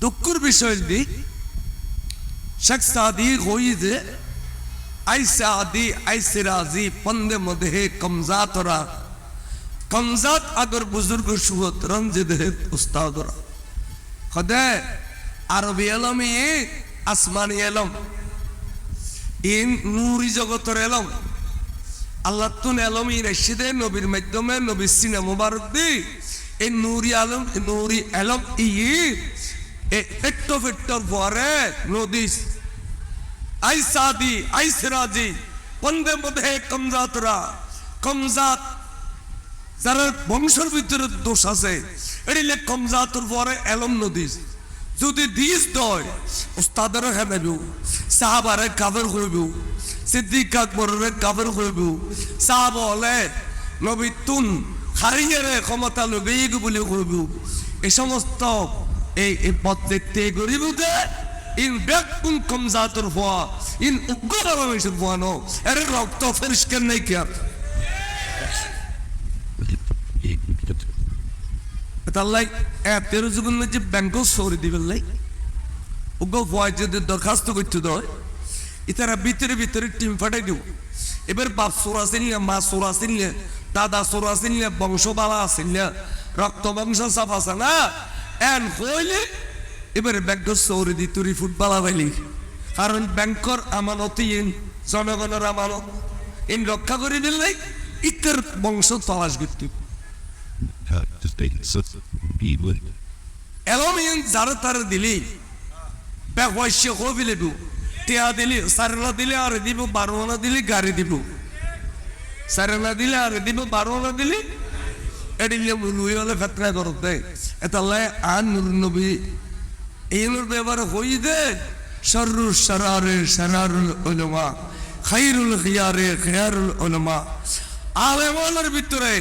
দুঃখের বিষয় দি শেখ সাদি হইদে আইসে আদি আইসে রাজি পন্দে মধ্যে কমজাতরা কমজাত আগর বুজুর্গ সুহত রঞ্জিত উস্তাদরা খদে আরবি এলম ই আসমানি এলম ইন নুরি জগতর এলম আল্লাহ তুন এলম ই রেশিদে নবীর মাধ্যমে নবীর সিনে মুবারক দি এই নুরি আলম নুরি এলম ই এ ফেট্টো ফেট্টোর পরে নদীস আই সাদি, আই মধ্যে কমজাতরা কমজাত যারা বংশের ভিতরে দোষ আছে, এড়িলে কমজাতর পরে এলম নদীস। যদি দিস দয় সাহাবারে কাবের সিদ্দিক আকবরের কাবের সাহাব হলে নবী তুন, হারিয়ে ক্ষমতা লগে বলে হইব এই সমস্ত এই পথ দেখতে গরিব ইন ব্যাকুন কমজাতর হওয়া ইন উগ্র রমেশের হওয়া নো, এর রক্ত পরিষ্কার নাই কি তাল্লাই এতের জীবন যে ব্যাংক সরি দিবেন লাই। ওগো ভয় যদি দরখাস্ত করতে দেয়, ইতারা ভিতরে ভিতরে টিম ফাটাই দিব। এবার বাপ সোর আসেন মা সোর আসেন দাদা সোর আসেন বংশ বালা আসেন রক্ত বংশ সাফ আছে না? এন হইলে এবারে ব্যাংক সৌরি দি তুরি ফুটবালা বাইলি কারণ ব্যাংকর আমানত ইন জনগণের আমানত। ইন রক্ষা করে দিলে ইতার বংশ তলাশ করতে with এলমিন যারা তারা দিলি ব্যবসায় কবিলে দু। টিয়া দিলি সারেনা দিলে আর দিব বারোনা দিলি গাড়ি দিব। সারেনা দিলে আর দিব বারোনা দিলি এডিলে লুই হলে ফেতরা করতে এতালে আন নবী এই নুর ব্যবহার হই দে সরুর সারারে সারারুল উলমা খাইরুল খিয়ারে খিয়ারুল উলমা আলেমনের ভিতরে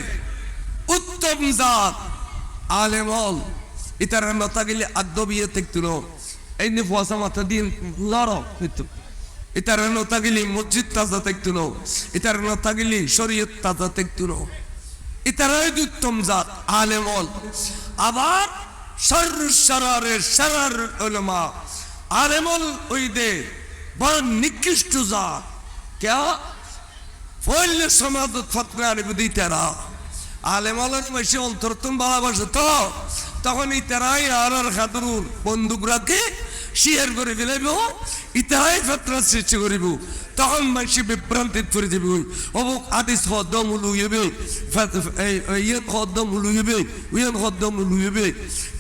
উত্তম জাত আলেমল ইতার মাথা গেলে আদ্য বিয়ে দেখছিল এই নি ফসা মাথা দিন লড় কিন্তু ইতার নতা গেলি মসজিদ তাজা দেখছিল ইতার নতা গেলি শরীয়ত তাজা দেখছিল ইতারাই উত্তম জাত আলেমল। আবার সর সরারের সরার উলমা, আলেমল দে বড় নিকৃষ্ট জাত। কে ফইলে সমাজ ফতনা আনিব দিতারা। আলেমালের বেশি অন্তরতন ভালোবাসে তো, তখন ইতারাই আর আর খাতুর বন্দুক রাখে শিয়ার করে ফেলাইব, ইতারাই ফেতরা সৃষ্টি করিব। তখন মানুষ বিভ্রান্তিত করে দিব। অবুক আদিস হদ্দম লুইবে ইয়ে হদ্দম লুইবে উইয়ান হদ্দম লুইবে।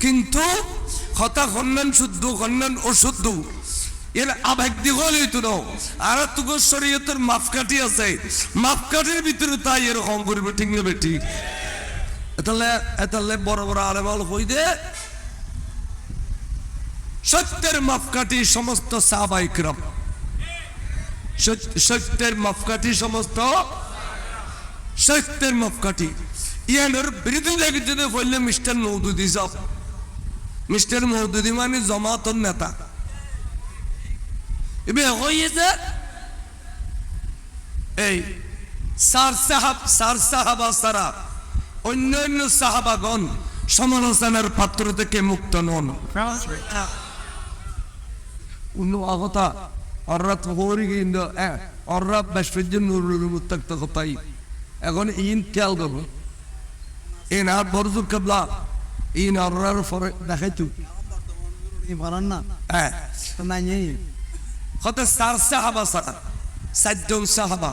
কিন্তু হতা খন্ডন শুদ্ধ খন্ডন অশুদ্ধ। এর আবেগ দিগল হইতো না। আর তোকে শরীয়তের মাপকাঠি আছে। মাপকাঠির ভিতরে তাই এরকম করবে, ঠিক নেবে ঠিক এতালে এতালে বড় বড় আলেমাল হই দে সত্যের মাপকাঠি সমস্ত সাহাবাইকরাম সত্যের মাপকাঠি সমস্ত। সত্যের মাপকাঠি। ইয়ানোর বিরোধী যদি বললে মিস্টার মৌদুদি সব। মিস্টার মৌদুদি মানে জমাতর নেতা। এই সার সাহাব সার সাহাবা সারা অন্যান্য সাহাবাগণ সমালোচনার পাত্র থেকে মুক্ত নন। অন্য আগতা অর্রাত হরি কিন্তু অর্রাত বেশপর্য নুরুল মুত্তাক্ত কথাই এখন ইন খেয়াল করব ইন আর বরজুর কাবলা ইন অর্রার পরে দেখাইতু পারান না হ্যাঁ নাই নেই হতে চার সাহাবা ছাড়া চারজন সাহাবা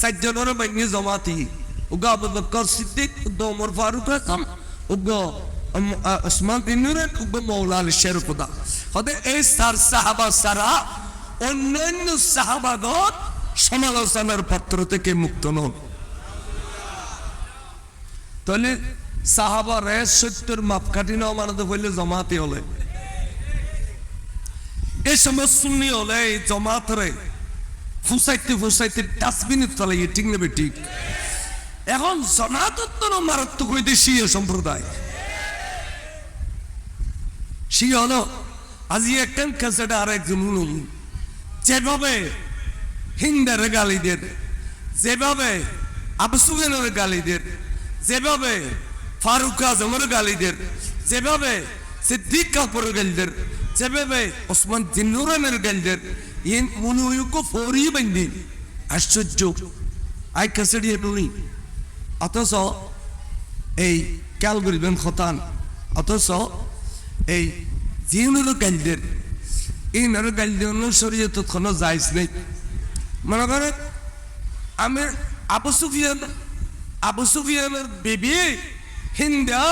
চারজনের বাইনি জমাতি উগা আবু বকর সিদ্দিক উগা ওমর ফারুক হাসান উগা ওসমান বিন নুরেন উগা মৌলা আলী শেরুকুদা হতে এই চার সাহাবা ছাড়া অন্যান্য সাহাবাগণ সমালোচনার পাত্র থেকে মুক্ত নন। তাহলে সাহাবা রে সত্যের মাপকাঠি না মানতে হইলে জমাতে হলে। এই সময় শুনি হলে, এই জমাত রে ফুসাইতে ফুসাইতে ডাস্টবিনে তলে ঠিক নেবে ঠিক। এখন সনাতন মারাত্মক হইতে শিয়া সম্প্রদায়। শিয়া হলো আজি একটা কাছেটা আর একজন যেভাবে হিন্দারে গালি দেন, যেভাবে আবসুগেনের গালি দেন, যেভাবে ফারুক আজমের গালি দেন, যেভাবে সিদ্দিক কাপুর গেলদের যেভাবে ওসমান জিন্নুরানের গেলদের ইন মনুয়ুক ফরি বন্দি, আশ্চর্য, আই কাছেড়ি এটুনি অথচ এই খেয়াল করিবেন খতান, অথচ এই জিনুরও গেলদের এই নরো গেলদের শরীয়ত কোনো যাইস নেই। মনে করেন, আমি আবু সুফিয়ান, আবু সুফিয়ানের বেবি হিন্দা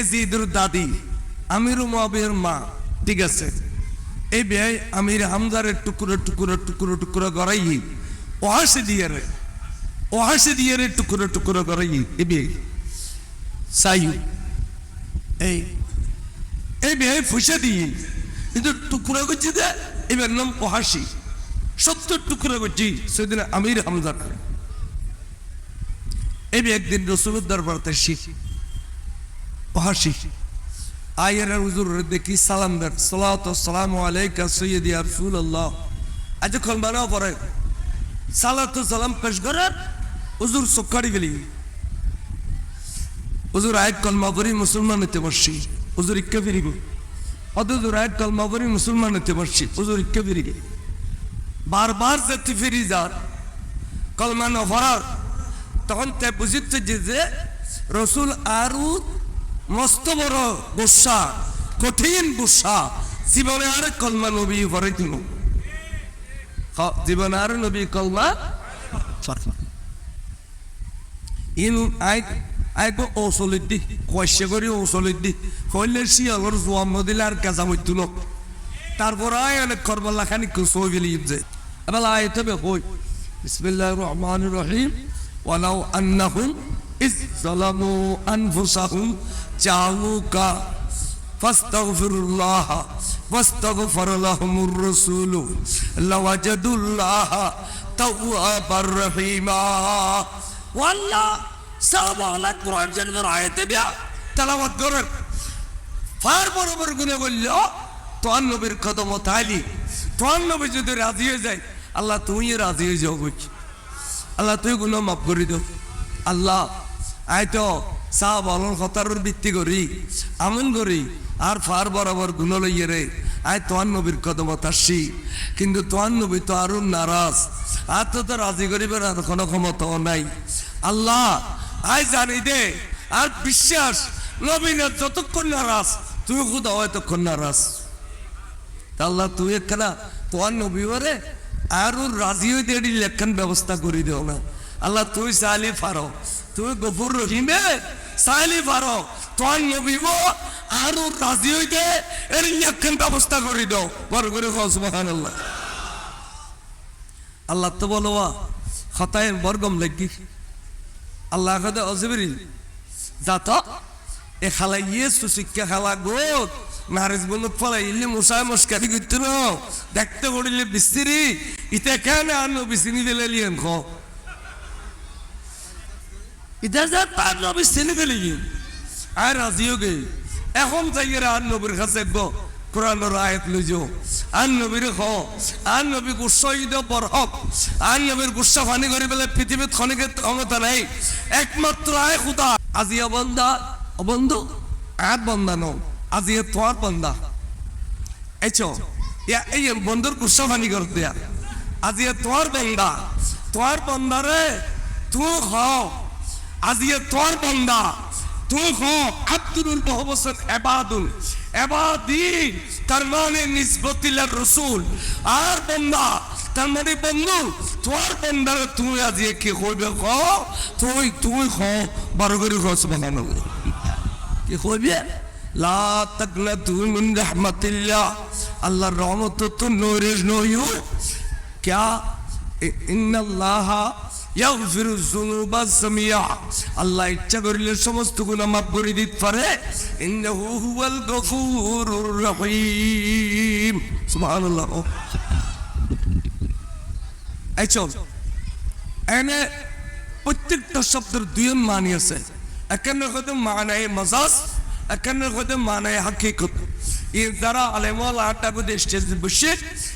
এজিদুর দাদি, আমির মাবির মা, ঠিক আছে? এই বিয়ে আমির হামদারের টুকরো টুকরো টুকরো টুকরো গড়াই ও হাসে দিয়ে রে ও হাসে দিয়ে টুকরো টুকরো গড়াই এ বিয়ে সাইউ এই এই বিয়ে ফুসে দিয়ে কিন্তু টুকরো করছি দে এবার নাম ওহাসি। সত্তর টুকরো করছি, সেদিন আমির হামদার এই একদিন রসুলের দরবারতে শিখ ওহাসি, আয়ের হুজুর দেখি সালাম দেন? সালাত সালাম আলাইকা সৈয়দি আর রসুল আল্লাহ আজ খলমানা পরে। সালাত সালাম পেশ করার হুজুর সক্কারি গেলি হুজুর আয়াত কলমা পড়ি মুসলমান হতে বসছি। হুজুর ইক্কা ফিরিব। অদুজুর আয়াত কলমা পড়ি মুসলমান হতে বসছি। হুজুর ইক্কা ফিরিবে বারবার যেতে ফিরি যার কলমা নফরার তখন তে বুঝিতে যে রসুল আরু মস্ত বড় গুসা কঠিন গুসা। জীবনে আর কলমা নবী করে দিল জীবনে আর নবী কলমা ইন আই আই গো ঔষলিত দি কয়সে করি ঔষলিত দি কইলে শিয়ালর জোয়াম দিলে আর কাজা মইতো ন তারপর আয় অনেক করবল্লা খানি কুসো গেলি যে এবার আয় তবে কই বিসমিল্লাহ রহমান রহিম ওয়ালাউ আন্নাহুম ইস জালামু আনফুসাহুম জাউকা ফাস্তাগফিরুল্লাহ واستغفر لهم الرسول لوجدوا الله توابا رحيما والله আয়াতে যদি যায়, আল্লাহ তুই রাজি হয়ে আল্লাহ তুই গুলো মাফ করে দাও আল্লাহ, আয় তো সাহ বলন কথার ভিত্তি করি আমন করি। আর ফার বরাবর গুণ লইয়ে রে, আয় তোয়ার নবীর কদম আসছি। কিন্তু তোয়ার নবী তো আরও নারাজ। আর তো তো রাজি করিবার আর কোনো ক্ষমতাও নাই। আল্লাহ আয় জানি দে। আর বিশ্বাস নবীনের যতক্ষণ নারাজ, তুই খুদা হয় তখন নারাজ। তা আল্লাহ, তুই একখানা তোমার নবী বলে আরও রাজি হইতে এটি লেখান ব্যবস্থা করে দেও না। আল্লাহ, তুই চাইলে পারো তুই গফুর রহিমে চাইলে পারো তোমার নবী আরও রাজি হইতে এর লেখান ব্যবস্থা করে দাও। বড় করে সুবাহান আল্লাহ আল্লাহ তো বলো হতায় বরগম লাগি আল্লাহ কাদে অজবিরিল যাত, এ খালা ইয়ে সুশিক্ষা খালা গোত নারিজ বন্ধু ফলা ইল্লি মুসাই মস্কারি করতে ন, দেখতে পড়িলে বিস্তিরি, ইতে কেন আনো বিসিনি দিলে লিয়েন খ? ইটা যা তার নবী চিনি দিলি আর রাজিও গে, এখন যাইয়ে আর নবীর কাছে গো। কোরআনের আয়াত লইজো আন নবীর খ আন নবী গুসা ঈদ বরহক আন নবীর গুসা ফানি করে পেলে পৃথিবীত খনিকে নাই। একমাত্র আয় খুদা। আজিয়া বন্দা অবন্ধু আয়াত বন্দা বন্দা। এই বন্ধুর গুসা ফানি করে দেয়া। আজিয়া তোয়ার বন্দা। তোয়ার বন্দারে তুই খ আজিয়া বন্দা। তুই খ আব্দুল বহবসন এবাদুল। এবাদিন তার মানে নিসবতিলার রসুল। আর বন্দা, তার মানে বন্ধু, তোমার বন্দার তুমি আজি কি কইবে ক? তুই তুই খ বারো করে খস বানানো। কি কইবে লা তাকলা তুই মিন রাহমাতিল্লাহ, আল্লাহর রহমত তো নৈরেশ নয় ক্যা? ইন্নাল্লাহা আল্লাহ ইচ্ছা করিলে সমস্ত গুণা মাফ করে দিতে পারে। এই চল। এনে প্রত্যেকটা শব্দের দুইজন মানি আছে। এখানে হয়তো মানায় মজাজ, এখানে হয়তো মানায় হাকিকত। এর দ্বারা আলেমল আটাবুদ স্টেজে বসে,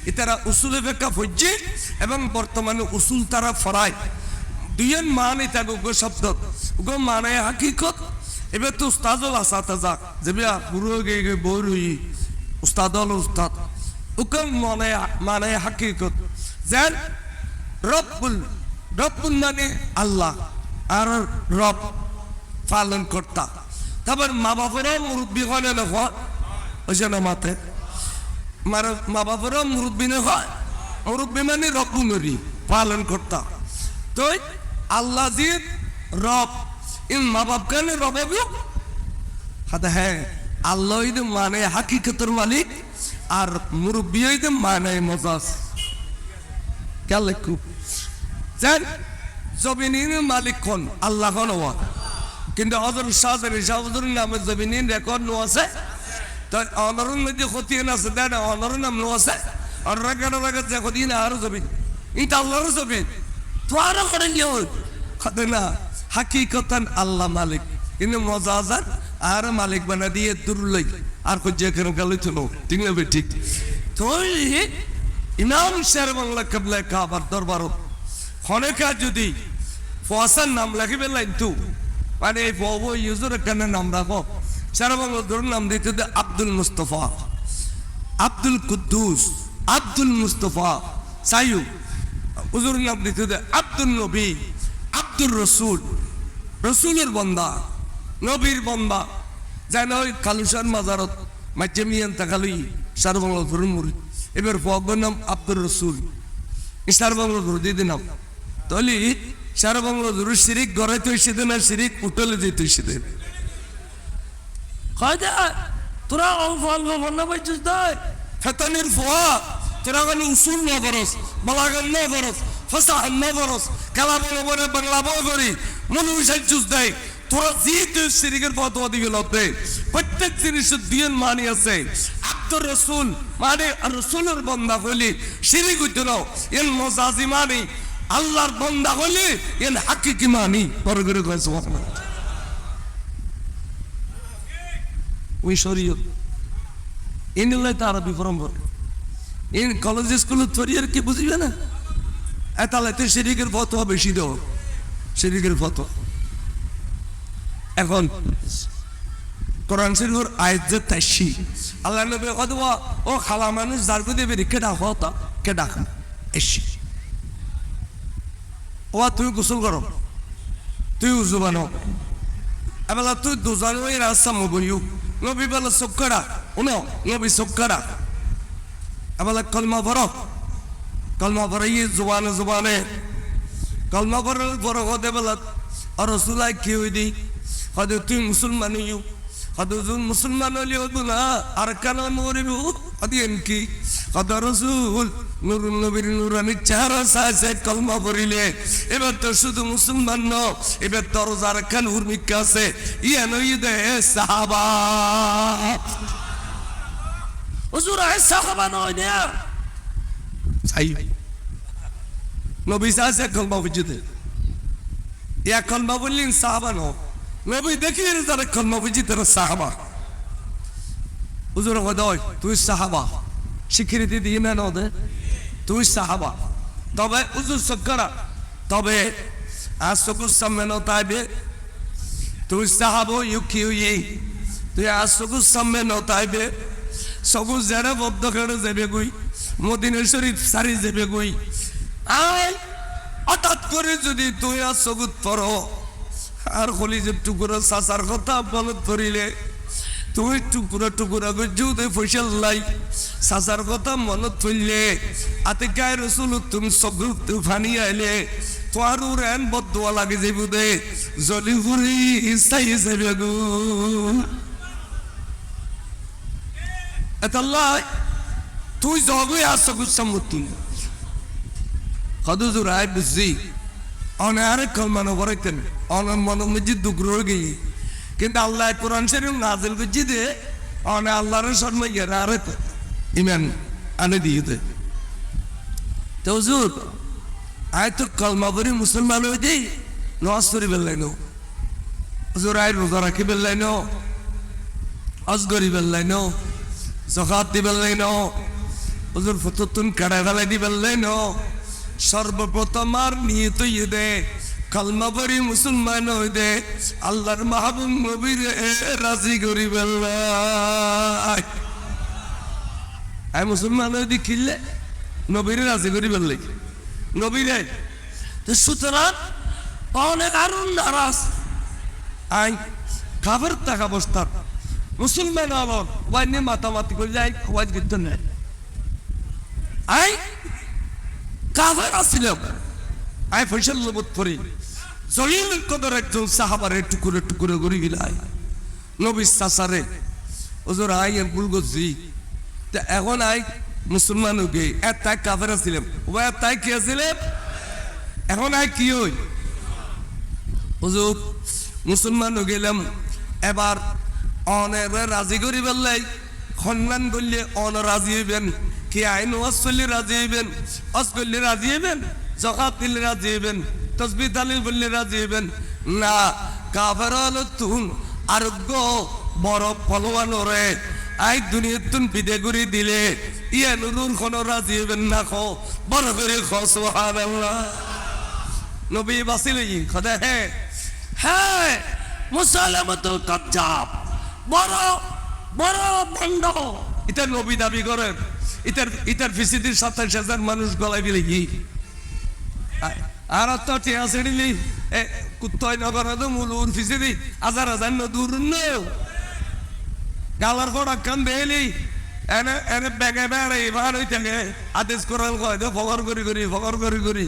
এ তারা উসুলে বেকা ফজ্জে এবং বর্তমানে উসুল তারা ফরায়। দুইয়ের মান এটা গো শব্দ। গো মানায় হাকিকত। এবার তো উস্তাদ হল আসাতে যাক, যে বিয়া পুরো গে বই রই উস্তাদ হল উস্তাদ। উকম মানে মানে হাকিকত। যেন রব্বুল রব্বুল মানে আল্লাহ আর রব পালন কর্তা তারপর মা বাপেরও মুরব্বী হয় না হয় ওই জন্য মাতে? মার মা বাপেরও মুরব্বী হয় মুরব্বী মানে রব্বুনরি পালন কর্তা তো আল্লাহ জি রব। ইন মা বাপ কেন রব হাতে হ্যাঁ আল্লাহ ইদে মানে হাকিকতের মালিক, আর মুরব্বী ইদে মানে মজাজ। কেন খুব জান, জমিনের মালিক কোন? আল্লাহ কোন হওয়া কিন্তু হজর শাহজারি শাহজুর নামে জমিনের রেকর্ড নো আছে। তো অনরুন মধ্যে না আছে দেন অনর নাম নো আছে। আর রাগার রাগার যে না আরও জমিন। এটা আল্লাহর জমিন। তো আরও করে নিও খাতে না আল্লাহ মালিক কিন্তু মজা আজান আর মালিক বানা দিয়ে দূর লই আর খুঁজে গেলে চলো ঠিক ঠিক ইমাম শের বাংলা কেবলা কাবার দরবারত খনেকা যদি ফসার নাম লাগিবে লাইন মানে এই বউ ইউজুর কেন নাম রাখো শের বাংলা ধরুন নাম দিতে আব্দুল মুস্তফা আব্দুল কুদ্দুস আব্দুল মুস্তফা সাইয়ু হুজুর দিতে আব্দুল নবী আব্দুল রসুল। রসুলের বন্দা নবীর বন্দা। যেন ওই কালুসার মাজারত মাঝে মিয়ান তাকালুই সার ধরুন মুড়ি। এবার ফগর নাম আব্দুল রসুল। সার ধরু দিদি নাম। তলি সার বাংলা ধরু শিরিক গড়ে তৈছে না শিরিক উঠলে দিয়ে তৈছে দেন তোরা অল্প অল্প বন্যা পাইছিস তাই ফেতানির ফোয়া তোরা গানি উসুল না বরস বালাগান না বরস ফসাহান না বরস খেলা বলে বলে বাংলা বই করি মনে উসাই চুস দেয় তোরা তুই সিরিকের ফতোয়া দিবি লতে প্রত্যেক জিনিসের দিন মানি আছে আব্দুর রসুল মানে রসুলের বন্দা হলি সিরিক হইতে নাও এন মজাজি মানি আল্লাহর বন্দা হলি এন হাকিকি মানি বড় করে কয়েছে ওই শরীয়ত এনিলাই তো আরবি ইন কলেজ স্কুল থরিয়ার কি বুঝিবে না? এতালাতে শিরিকের ফতোয়া বেশি দেও। শিরিকের ফতোয়া। এখন, কোরআন শরীফের আয়াত যে তাইছি আল্লাহ নবী কত ও খালা মানুষ যার কো দেবে কে ডাক হতা কে ডাক এসি। ও তুই গোসল করো। তুই উজু বানো এবেলা তুই দুজন রাস্তা মবইউ নবী বেলা চক্করা উনো নবী চক্করা এবেলা কলমা ভরো কলমা ভরাইয়ে জোবানে জোবানে কলমা ভরার বড় হতে বেলা আর রসুলাই কি হই দি হয়তো তুই মুসলমান হইউ হয়তো যোন মুসলমান হলি হতো না আর কেন মরিব হদিয়েন কি হয়তো রসুল নুরুল নবীর নুরানি চেহারা সাইছে কলমা পড়িলে এবার তো শুধু মুসলমান ন এবার তোর যার খান উর্মিকা আছে ইয়া নই দে সাহাবা হুজুর আয় সাহাবা নয় না? সাই নবী সাইছে কলমা বুঝতে ইয়া কলমা বললেন সাহাবা ন। নবী দেখি তারা কলমা বুঝি তারা সাহাবা হুজুর কদয় তুই সাহাবা স্বীকৃতি দিয়ে না নদে তুই সাহাবা তবে হুজুর সক্করা তবে আর সকুর সামনে নতাইবে তুই সাহাবো ইউকি তুই আর সকুর সামনে নতাইবে সবু যারা বদ্ধ করে যাবে গই মদিনের শরীফ সারি যাবে গই আয় হঠাৎ করে যদি তুই আর সগুত পড়ো আর কলিজের টুকুরা সাসার কথা মনত পড়িলে তুই টুকুরা টুকুরা গুজুতে ফসল লাই। সাসার কথা মনত পড়লে আতে গায়ে রসুল তুমি সগুত ফানি আইলে তোর রেন বদুয়া লাগে যাইব দে জলি ফুরি ইসাই যাবে গো। তুই জগে আসো গুসামুতুন কদুজুর আয় বুঝি অনারে কলমানো বরাইতেন অনার মন দুঃখ রয়ে গেই কিন্তু আল্লাহ কোরআন শরীফ নাজিল করছি দে অনে আল্লাহর শর্মা গেরা আরে ইমান আনে দিয়ে দে। তো হুজুর, আয় তো কলমা বরি মুসলমান হয়ে দেই নজ করি বেল্লাইন হুজুর, আয় রোজা রাখি বেল্লাইন অজ করি জকাত দি বেল্লাইন হুজুর ফতুন কাড়াই ফেলাই দি বেল্লাইন সর্বপ্রথম আর নিয়ে তো ইয়ে দে, কালমা পরি মুসলমান হই দে, আল্লাহর মাহবুব নবীর রাজি করি বেল্লাই আই মুসলমান হই দেখিলে, নবীরে রাজি করি বেল্লাই নবীরে। তো সুতরাং অনেক আরুন নারাজ। আই খাবার টাকা বস্তার। মুসলমান হল ওয়াই নিয়ে মাতামাতি করে যাই ওয়াই কিন্তু নেই। আই, কাফের আসছিলাম আই ফসল বোধ করি জলিল কদর একজন সাহাবারে টুকুরে টুকুরে করে গিলাই। নবী সাসারে ওজোর আই, এর ভুল করছি। তা এখন আই, মুসলমান গে এতাই কাফের আসছিলাম ও এতাই কি আসছিলাম এখন আই কি হই? হুজুর, মুসলমান গেলাম। এবার অনেরে রাজি করি বললাই। সন্মান করলে অন রাজি হইবেন, কি আইন ওয়াজ করলে রাজি হইবেন অজ করলে রাজি হইবেন জকাত দিলে রাজি হইবেন, তসবি তালিল বললে রাজি হইবেন। না, কাফের হলো তুন আরোগ্য বড় ফলওয়ান রে আই দুনিয়ার তুন বিদে করে দিলে, ইয়া নুরুর কোন রাজি হইবেন না খো বড় করে খো সুবহানাল্লাহ। নবী বাসিলে খদা হ্যাঁ হ্যাঁ মুসালামতুল কাজ্জাব। বড় বড় এটা নবী দাবি করেন, ইতার ইতার ফিসিদির সাতাশ হাজার মানুষ গলায় বিলে কি? আর তো কুত্তয় নগর মূল ফিসিদি হাজার হাজার ন দূর গালার কান দেলি এনে এনে বেগে বেড়ে, এবার ওই থেকে আদেশ করাল কয় ফকর করি করি ফকর করি করি।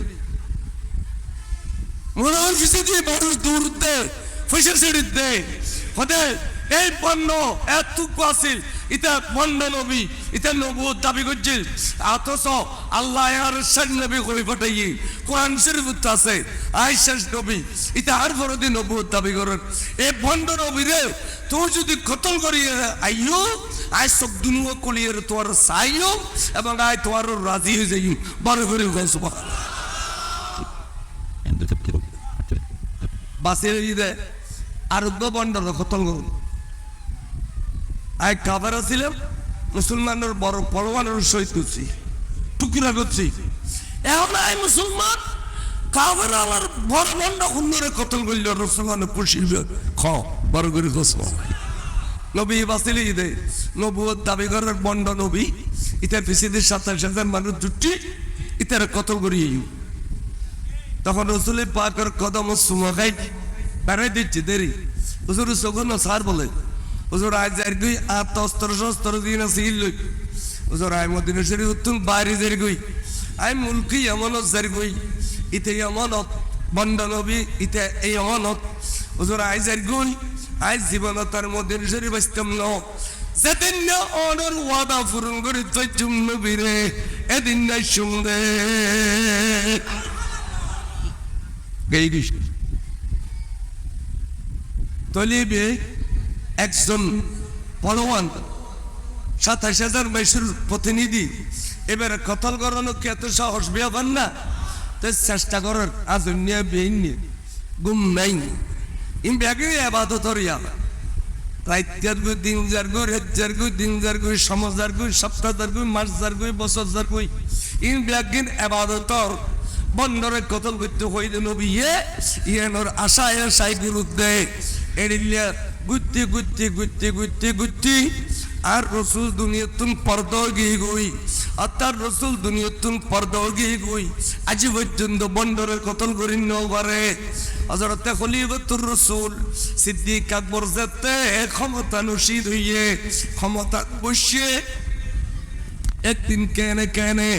মনে হয় ফিসে দিয়ে মানুষ দূর দে ফিসে দে। হতে এই পণ্য, এতটুকু আছিল। ইটা পণ্য নবী ইটা নবুত দাবি করছিল। অথচ আল্লাহ আর শেষ নবী কবি পাঠাই কোরআন শরীফ আছে। আই শেষ নবী ইটা আর ফরদি নবুত দাবি করেন। এই পণ্য নবী রে তুই যদি কতল করি আইও আই সব দুনুয়া কলিয়ের তোর চাইও এবং আই তোমার রাজি হয়ে যাই বড় করে the বাসের আরব্য বন্ডর খতল করুন। আই কাবার ছিলাম মুসলমানের বড় পরমানের সহিত করছি টুকরা করছি। এখন আই মুসলমান, কাবার আমার বড় বন্ড সুন্দরে কতল করল রসমানে পুষিবে খ, বড় করে খসব নবী বাসিলে ইদে নবুয়ত দাবি করার বন্ড নবী, ইতার পিছিয়ে সাতাশ হাজার মানুষ জুটি, ইতার কতল করিয়ে তখন রসুলের পাকের কদম সুমাখাই বেড়াই দিচ্ছে, দেরি। হুজুর, সগুন সার বলে হুজুর, আজ যার গুই আর তস্তর শস্তর দিন আছে ইল্লই হুজুর, আই মদিনা শরীফ উত্তুম বাইরে যার গুই, আই মুলকি এমনত যার গুই, ইতে এমনত বন্ড নবী, ইতে এই এমনত হুজুর, আই যার গুই, আই জীবনতার মদিনা শরীফ আসতাম ন। যেদিন না অনর ওয়াদা পূরণ করে চুম নবীরে এদিন না শুনবে। গেই গেছি তলিবে একজন পলওয়ান সাতাশ হাজার বাইশের প্রতিনিধি। এবারে কতল করানো কি এত সাহস? বিয়াবান না? তো চেষ্টা করার আজ নিয়ে নিয়ে গুম নাই ইম ব্যাগে আবাদত রিয়া রাইতিয়ার গুই দিন যার গুই রেজার গুই দিন যার গুই, সমাজার গুই, সপ্তাহার গুই মাস যার গুই বছর যার গুই ইন ব্যাগিন আবাদতর বন্দরে কতল করতে হইলে নবী ইয়ে ইয়ানোর আশায় আশায় বিরুদ্ধে। এড়িলিয়া গুত্তি গুত্তি গুত্তি গুত্তি গুত্তি আর রসুল দুনিয়াতুন পর্দ গিয়ে গই। তার রসুল দুনিয়াতুন পর্দ গিয়ে গই। আজি পর্যন্ত বন্দরের কতল করি নবারে হজরতে খলিফতুর রসুল সিদ্দিক আকবর যেতে ক্ষমতা নসিদ হইয়ে, ক্ষমতা বসিয়ে একদিন কেনে কেনে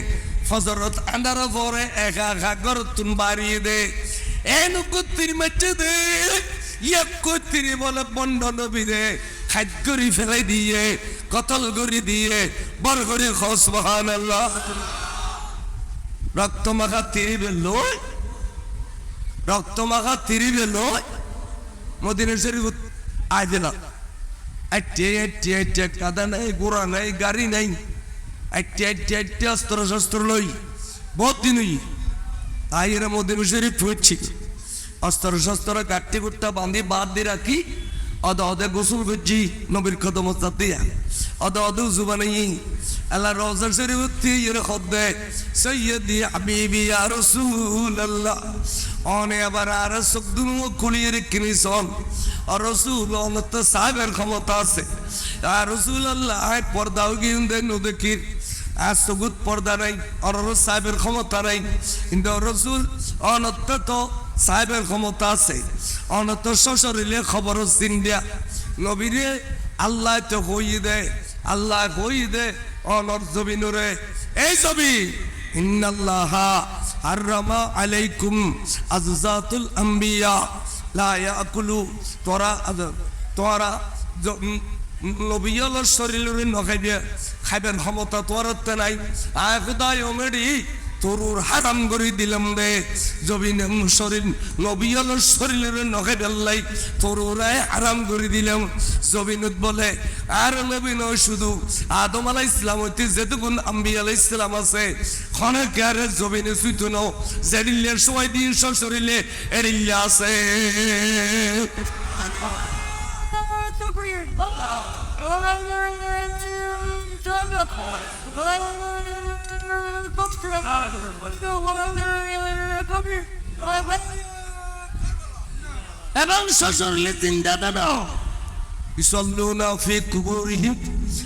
ফজরত আন্দার পরে একা একা গরতুন বাড়িয়ে দে। এনু কুত্তির মেচে দে। কুত্তির বলে বন্ড নবী দে খাদ্য করে ফেলাই দিয়ে, কতল করে দিয়ে বড় করে খস মহান আল্লাহ রক্ত মাখা তিরিবে রক্ত মাখা তিরিবে লয় মদিনের শরীফ আয় দিলাম আটটে আটটে আটটে কাদা নাই, গোড়া নাই, গাড়ি নাই আটটে আটটে আটটে অস্ত্র শস্ত্র লই বহুত দিন হই তাই এরা মধ্যে বসে ফুটছি অস্ত্র শস্ত্র কাটতে কুটটা বাঁধি বাদ দিয়ে রাখি। অদ অদে গোসল করছি, নবীর কদম দিয়া অদ অদে উজু বানাই আল্লাহ রওজা শরীফ তীর খদ্দে। সৈয়দি হাবিবি ইয়া রাসূলুল্লাহ। অনে আবার আর সকদুন কুলিয়ে কিনিসন। আর রাসূল অনত সাহেবের ক্ষমতা আছে। আর রাসূলুল্লাহ, আয় পর্দাও গিয়ে নদেকির আর সগুত পর্দা নাই, আর সাহেবের ক্ষমতা নাই। কিন্তু রসুল অনত তো সাহেবের ক্ষমতা আছে। অনত শ্বশুরিলে খবর চিন্তা নবীরে আল্লাহ তো কই দে, আল্লাহ কই দে অনর জমিনুরে। এই ছবি, ইন্নাল্লাহা হাররামা আলাইকুম আজজাতুল আম্বিয়া। লা ইয়াকুলু, তোরা তোরা নবীয়লের শরীরের নখাইবে খাইবেন ক্ষমতা তোর নাই। আয় খুদাই ওমেডি তরুর হারাম করে দিলাম রে। জবিন শরীর নবীয়লের শরীরের নখাই বেল্লাই তরুরায় হারাম করে দিলাম। জবিনত বলে, আর নবীন শুধু। আদম আলাই ইসলাম হইতে যেটুকুন আম্বি আলাই ইসলাম আছে। খনকে আর জবিনে সুইতো নাও। জেরিল্লের সময় দিয়ে শরীরে এরিল্লা আছে। এবং শ্বশুরলে চিন্তা দাদা ইসল্লুনা ফি কুবুরিহিম আল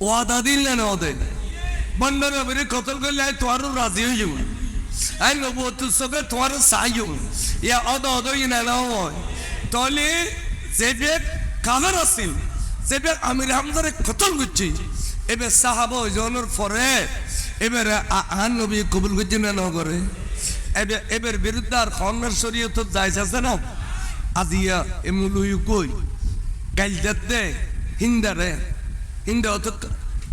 ওয়াদা দিল না ওদের বন্ডর নবীর কতল করলে আই তোমারও রাজি হয়ে যাব আই নবুয়ত সবে তোমারও সাই যাব ইয়া অদ অদ ইনা না তাহলে যে বেগ কালার আছিল যে বেগ আমির হামদারে কতল করছি এবার সাহাবা ওজনের পরে এবারে আহান নবী কবুল করছে না না করে এবার এবার বিরুদ্ধে আর খন্নের শরীয়ত যাইছে আছে না আজিয়া এমুলুই কই কাল যাতে হিন্দারে অত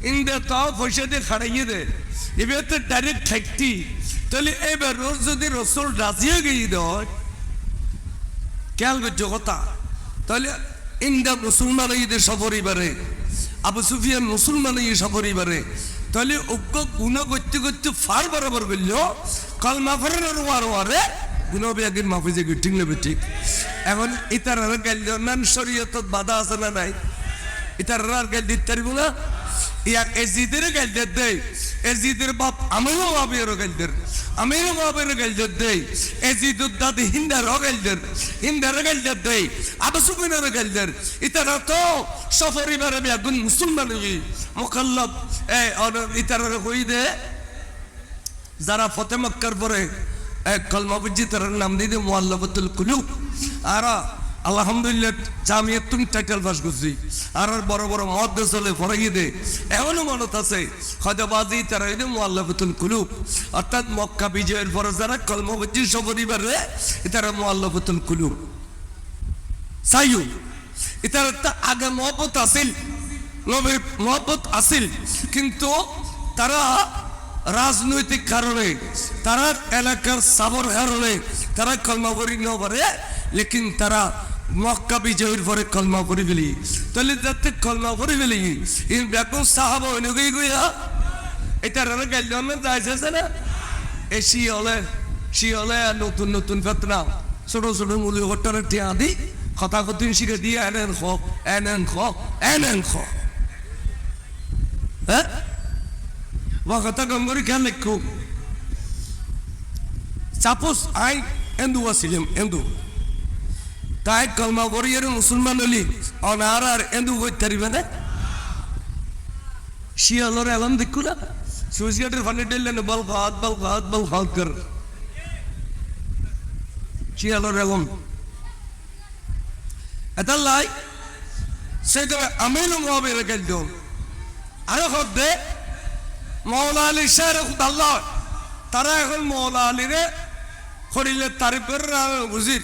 হিন্দা তাও পয়সা খাড়াইয়ে দে এবার তো ডাইরেক্ট ঠেকতি তাহলে এবার রোজ যদি রসুল রাজিয়ে গিয়ে দেয় খেয়াল করছ কথা তাহলে ইন্দা মুসলমান ঈদের সপরিবারে আবু সুফিয়ান মুসলমান এই সপরিবারে তাহলে অজ্ঞ গুণ করতে করতে ফার বরাবর করল কাল মাফারের ওয়ার ওয়ারে গুণ বিয়াগির মাফিজে ঠিক নেবে ঠিক এখন ইতার গাইল নান শরীয়ত বাধা আছে না নাই ইতার আর গাইল দিতে পারিব না। ইয়াক এজিদের গাইল দেয় এজিদের বাপ আমিরও বাবের গাইল দের আমিরও বাবের গাইল দেয় এজিদুর দাদি হিন্দার গাইল দের হিন্দার গাইল দেয় আবু সুফিনের গাইল দের ইতারা তো সফরিবারে বিয়াগুন মুসলমান মোকাল্লব, এ ইতারা কই দে। যারা ফতে মক্কার পরে এক কলমা বুঝছি তার নাম দিয়ে মোয়াল্লাবতুল কুলু আর আলহামদুলিল্লাহ, জামিয়াত তুমি টাইটেল পাস করছি। আর আর বড় বড় মদ চলে দে। এমনও মনত আছে। খজাবাজি তারা এই মোয়াল্লাবতুল কুলু অর্থাৎ মক্কা বিজয়ের পরে যারা কলমা বুঝছি সপরিবারে তারা মোয়াল্লাবতুল কুলু সাইয়ু, এটার একটা আগে মহব্বত আছিল। নবীর মহব্বত আছিল। কিন্তু তারা রাজনৈতিক কারণে, তারা এলাকার সাবর কারণে তারা কলমা করি ন লেকিন তারা মক্কা বিজয়ের পরে কলমা করে ফেলি। তাহলে যাতে কলমা করে ফেলি ব্যাপক সাহাব অনুগই গইয়া এটা রানা গেল না যাইছে না? এ শিয়লে আর নতুন নতুন ফেতনা। ছোট ছোট মুলি হট্টারে টিয়া দি, কথা কথিন শিখে দিয়ে এনেন খ এনেন খ এনেন খ হ্যাঁ? কথা করে খেয়াল লেখো সাপোজ আই এন্দু আছিলাম, এন্দু। তাই কলমা করিয়ার মুসলমান হলি অনার আর এন্দু করতে পারিবে না শিয়ালর এলাম দেখু না সুইচ গেটের ফানি ডেলেন বল খাত বল খাত বল খাত কর শিয়ালর এলাম এটা লাই সেটা আমিনও মহাবীর গেল আরও হদ্দে মৌলা আলী শের আল্লাহ তারা এখন মৌলা আলীরে করিলে তারিফের বুঝির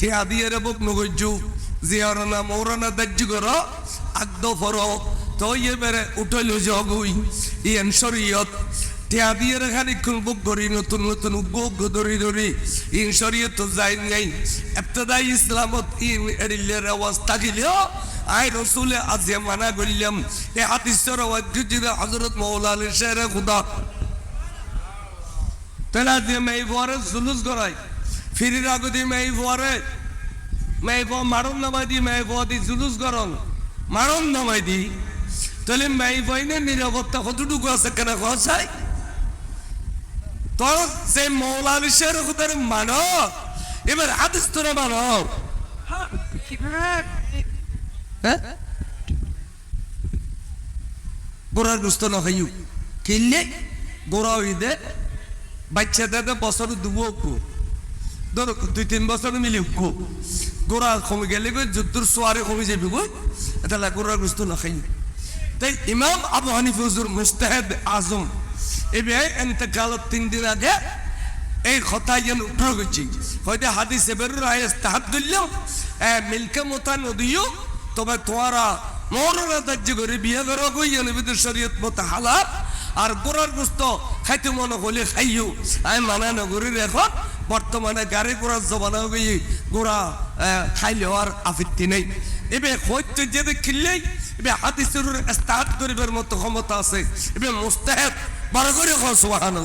ঠিয়া দিয়ে রে বুক নগজ্জু। জিয়ারনা মৌরানা দাজ্জু কর আগদ ফর। তো ইয়ে বেড়ে উঠল জগুই ইয়েন শরীয়ত। ঠিয়া দিয়ে রে খানিক্ষণ বুক ধরি নতুন নতুন উগ্গ ধরি ধরি ইন তো যাই নাই। এফতেদাই ইসলামত ইন এরিলের অবস্থা গিলেও আই রসুলে আজিয়া মানা করলাম। এ হাতিশ্বর ওয়াজ্জুজিরা হজরত মৌলানা শেরে খুদা তেলা দিয়ে মেই পরে জুলুস করাই ফিরির আগদি মেই পরে মেই প মারণ নামাই দি মেই দি জুলুস করন মারণ নামাই দি। তাহলে মেই পয়নে নিরাপত্তা কতটুকু আছে কেন কসাই তোর সে মৌলানা শের খুদার মানো এবার হাদিস তোরা মানো হ্যাঁ গোড়ার গুস্ত নখাইও কিনলে গোড়া হইদে বাচ্চা দাদা বছর দুবো ধরো, দুই, তিন বছর মিলি উকু গোড়া কমে গেলে গো যুদ্ধর সোয়ারে কমে যাবি গো এটা গোড়ার গুস্ত নখাইও তাই ইমাম আবু হানিফ হুজুর মুস্তাহেদ আজম এবে এতেকালত তিন দিন আগে এই কথা যেন উঠা গেছি হয়তো হাদিস এবার তাহাত দিলেও মিলকে মতা নদীও, তবে তোমরা মরনা দাহ্য করে বিয়ে করো কইয়া নবীদের শরীয়ত মতো হালাত আর গোড়ার গোস্ত খাইতে মনে হলে খাইও। আমি মানা নগরীর এখন বর্তমানে গাড়ি ঘোড়ার জমানা গিয়ে ঘোড়া খাইলেও আর আপত্তি নেই। এবে হয়তো যে দেখিলেই এবে হাদিসের স্টার্ট করিবার মতো ক্ষমতা আছে। এবে মুস্তাহেদ বড় করে সোহান